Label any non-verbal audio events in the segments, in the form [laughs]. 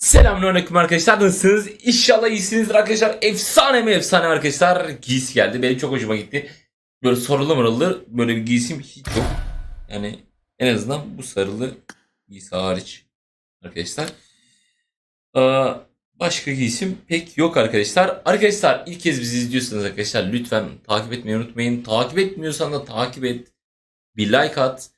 Selamünaleyküm arkadaşlar nasılsınız? İnşallah iyisinizdir arkadaşlar. Efsane mi efsane arkadaşlar. Giysi geldi. Benim çok hoşuma gitti. Böyle sarılı mırıllı böyle bir giysim hiç yok. Yani en azından bu sarılı giysi hariç arkadaşlar. Ee, başka giysim pek yok arkadaşlar. Arkadaşlar ilk kez bizi izliyorsanız arkadaşlar lütfen takip etmeyi unutmayın. Takip etmiyorsan da takip et. Bir like at.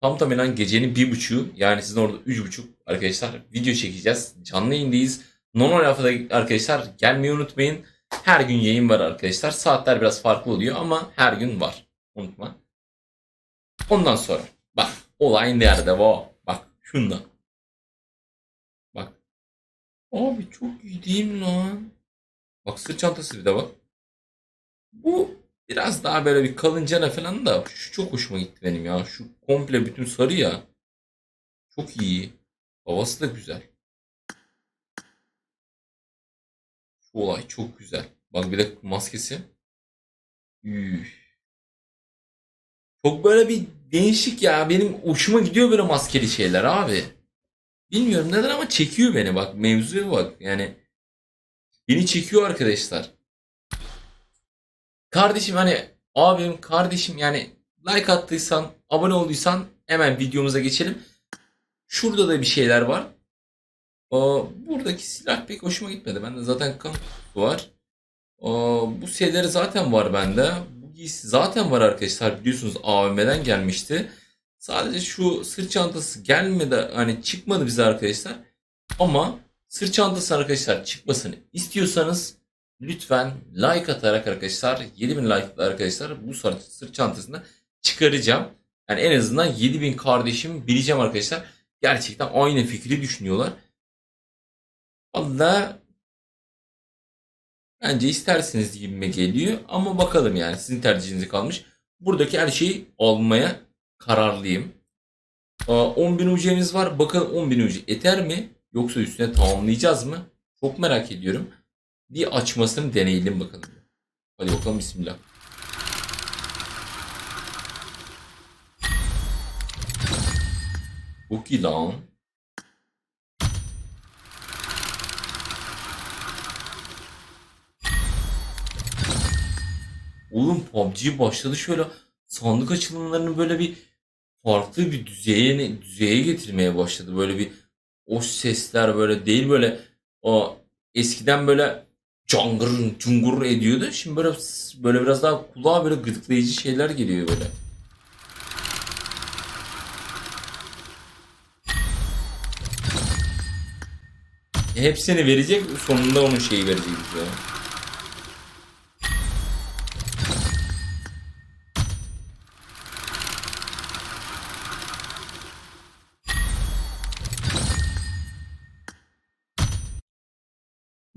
Tam tamamen gecenin bir buçuğu yani sizin orada üç buçuk arkadaşlar video çekeceğiz. Canlı yayındayız. Normal haftada arkadaşlar gelmeyi unutmayın. Her gün yayın var arkadaşlar. Saatler biraz farklı oluyor ama her gün var. Unutma. Ondan sonra bak olay nerede bu? Bak şunda. Bak. Abi çok mi lan? Bak sırt çantası bir de bak. Bu Biraz daha böyle bir kalıncana falan da şu çok hoşuma gitti benim ya. Şu komple bütün sarı ya. Çok iyi. Havası da güzel. Şu olay çok güzel. Bak bir de maskesi. Üf. Çok böyle bir değişik ya. Benim hoşuma gidiyor böyle maskeli şeyler abi. Bilmiyorum neden ama çekiyor beni bak. Mevzuya bak. Yani beni çekiyor arkadaşlar. Kardeşim hani abim kardeşim yani like attıysan abone olduysan hemen videomuza geçelim. Şurada da bir şeyler var. Aa, buradaki silah pek hoşuma gitmedi. Bende zaten kan var. Aa, bu şeyleri zaten var bende. Bu giysi zaten var arkadaşlar. Biliyorsunuz AVM'den gelmişti. Sadece şu sırt çantası gelmedi hani çıkmadı bize arkadaşlar. Ama sırt çantası arkadaşlar çıkmasını istiyorsanız lütfen like atarak arkadaşlar 7000 like arkadaşlar bu sırt, çantasını çıkaracağım. Yani en azından 7000 kardeşim bileceğim arkadaşlar. Gerçekten aynı fikri düşünüyorlar. Valla bence isterseniz gibime geliyor. Ama bakalım yani sizin tercihinize kalmış. Buradaki her şeyi almaya kararlıyım. Aa, 10.000 UC'miz var. Bakalım 10.000 UC yeter mi? Yoksa üstüne tamamlayacağız mı? Çok merak ediyorum. Bir açmasını deneyelim bakalım. Hadi bakalım bismillah. Çok iyi. Oğlum PUBG başladı şöyle sandık açılımlarını böyle bir farklı bir düzeye düzeye getirmeye başladı. Böyle bir o sesler böyle değil böyle o eskiden böyle cangır cungur ediyordu. Şimdi böyle böyle biraz daha kulağa böyle gıdıklayıcı şeyler geliyor böyle. E, Hepsini verecek sonunda onun şeyi verecek bize.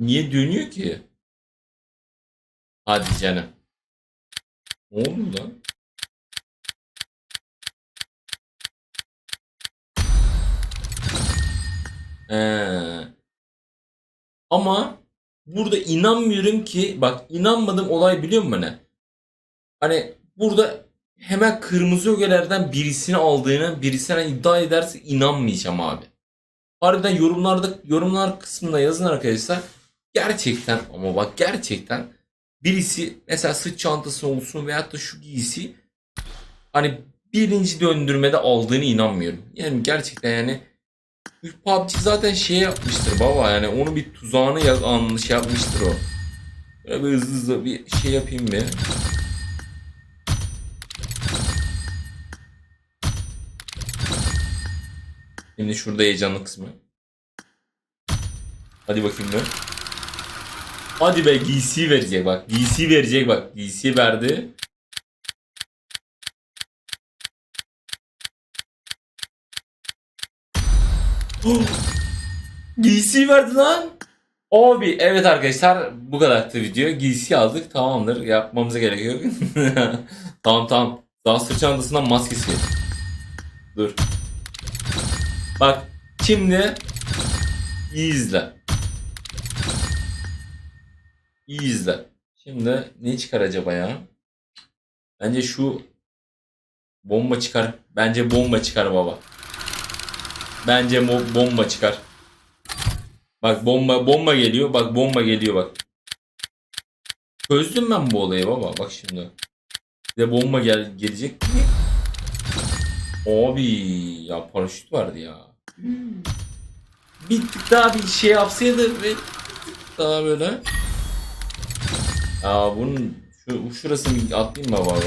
Niye dönüyor ki? Hadi canım. Ne oldu lan? Ee, ama burada inanmıyorum ki bak inanmadım olay biliyor musun ne? Hani burada hemen kırmızı ögelerden birisini aldığını birisine iddia ederse inanmayacağım abi. Harbiden yorumlarda yorumlar kısmında yazın arkadaşlar. Gerçekten ama bak gerçekten birisi mesela sırt çantası olsun veyahut da şu giysi hani birinci döndürmede aldığını inanmıyorum. Yani gerçekten yani PUBG zaten şey yapmıştır baba yani onu bir tuzağını yanlış yapmıştır o. Böyle bir hızlı hızlı bir şey yapayım bir. Şimdi şurada heyecanlı kısmı. Hadi bakayım bir. Hadi be giysi verecek bak. Giysi verecek bak. Giysi verdi. [gasps] giysi verdi lan. Abi evet arkadaşlar bu kadardı video. Giysi aldık tamamdır. Yapmamıza gerek yok. [laughs] tamam tamam. Sırt çantasından maskesi. Dur. Bak şimdi izle. İyi izle. Şimdi ne çıkar acaba ya? Bence şu bomba çıkar. Bence bomba çıkar baba. Bence bomba çıkar. Bak bomba bomba geliyor. Bak bomba geliyor bak. Çözdüm ben bu olayı baba. Bak şimdi. Bir de bomba gel gelecek. Abi ya paraşüt vardı ya. Bir tık daha bir şey yapsaydı ve daha böyle. Aa bunun şu şurasını atlayayım mı baba?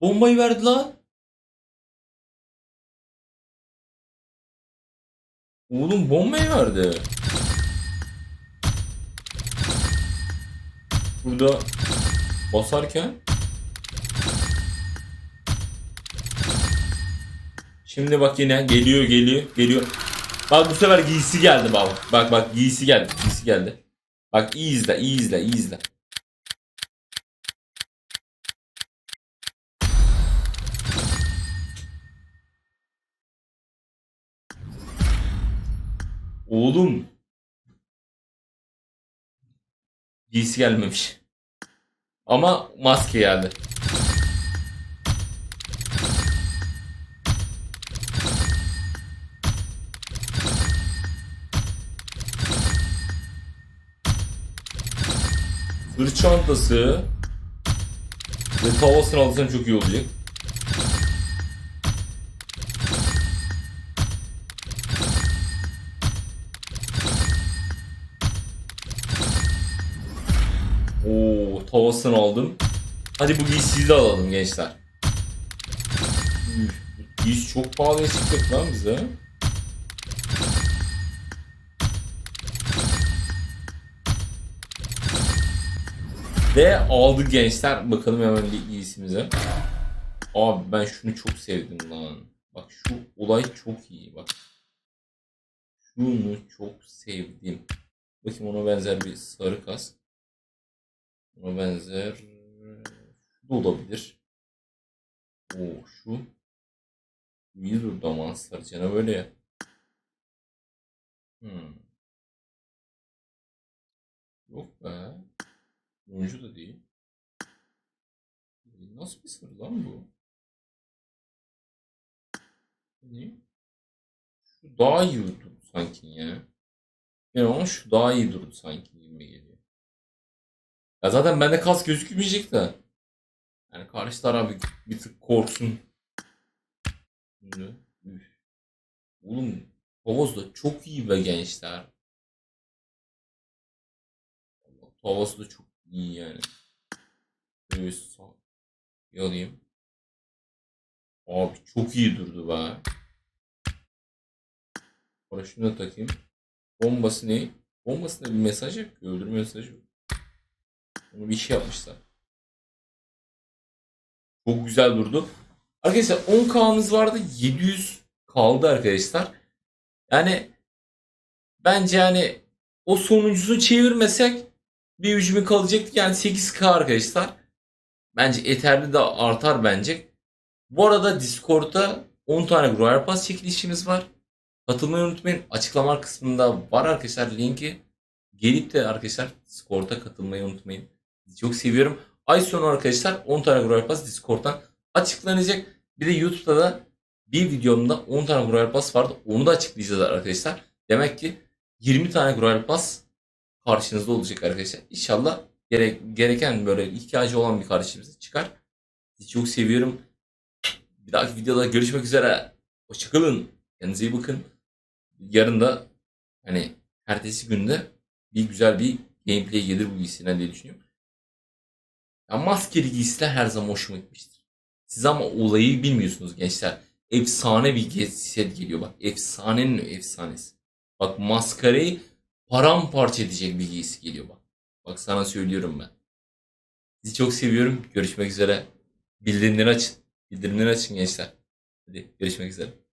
Bombayı verdi lan. Oğlum bombayı verdi. Burada basarken Şimdi bak yine geliyor geliyor geliyor. Bak bu sefer giysi geldi baba. Bak bak giysi geldi giysi geldi. Bak iyi izle iyi izle iyi izle. Oğlum. Giysi gelmemiş. Ama maske geldi. Sırt çantası ve tavasını alırsan çok iyi olacak. Oo, tavasını aldım. Hadi bu giysiyi de alalım gençler. Giysi çok pahalıya çıkacak lan bize. Ve aldık gençler. Bakalım hemen bir giysimize. Abi ben şunu çok sevdim lan. Bak şu olay çok iyi bak. Şunu çok sevdim. Bakayım ona benzer bir sarı kask. Ona benzer şu da olabilir. Oo şu. İyi durdu ama sarıcana böyle ya. Hmm. Yok be. Oyuncu da değil. Nasıl bir sarı lan bu? Ne? Şu daha iyi durdu sanki ya. Yani ama şu daha iyi durdu sanki gibi geliyor. Ya zaten bende kas gözükmeyecek de. Yani karşı taraf bir, bir tık korksun. Oğlum Tavos da çok iyi be gençler. Tavos da çok yani. Böyle sağ bir. Abi çok iyi durdu be. Paraşütünü de takayım. Bombası ne? Bombasında bir mesaj yok. ki, Öldürme mesajı yok. Onu bir şey yapmışlar. Çok güzel durdu. Arkadaşlar 10K'mız vardı. 700 kaldı arkadaşlar. Yani bence yani o sonuncusunu çevirmesek bir 3000 kalacaktı. Yani 8K arkadaşlar. Bence Ether'de de artar bence. Bu arada Discord'da 10 tane Royal Pass çekilişimiz var. Katılmayı unutmayın. Açıklama kısmında var arkadaşlar linki. Gelip de arkadaşlar Discord'a katılmayı unutmayın. Çok seviyorum. Ay sonu arkadaşlar 10 tane Royal Pass Discord'dan açıklanacak. Bir de YouTube'da da bir videomda 10 tane Royal Pass vardı. Onu da açıklayacağız arkadaşlar. Demek ki 20 tane Royal Pass karşınızda olacak arkadaşlar. İnşallah gerek, gereken böyle ihtiyacı olan bir kardeşimiz çıkar. Sizi çok seviyorum. Bir dahaki videoda görüşmek üzere. Hoşçakalın. Kendinize iyi bakın. Yarın da hani ertesi günde bir güzel bir gameplay gelir bu giysiden diye düşünüyorum. Ya maskeli giysiler her zaman hoşuma gitmiştir. Siz ama olayı bilmiyorsunuz gençler. Efsane bir set geliyor bak. Efsanenin efsanesi. Bak maskarayı paramparça edecek bir giysi geliyor bak. Bak sana söylüyorum ben. Sizi çok seviyorum. Görüşmek üzere. Bildirimleri açın. Bildirimleri açın gençler. Hadi görüşmek üzere.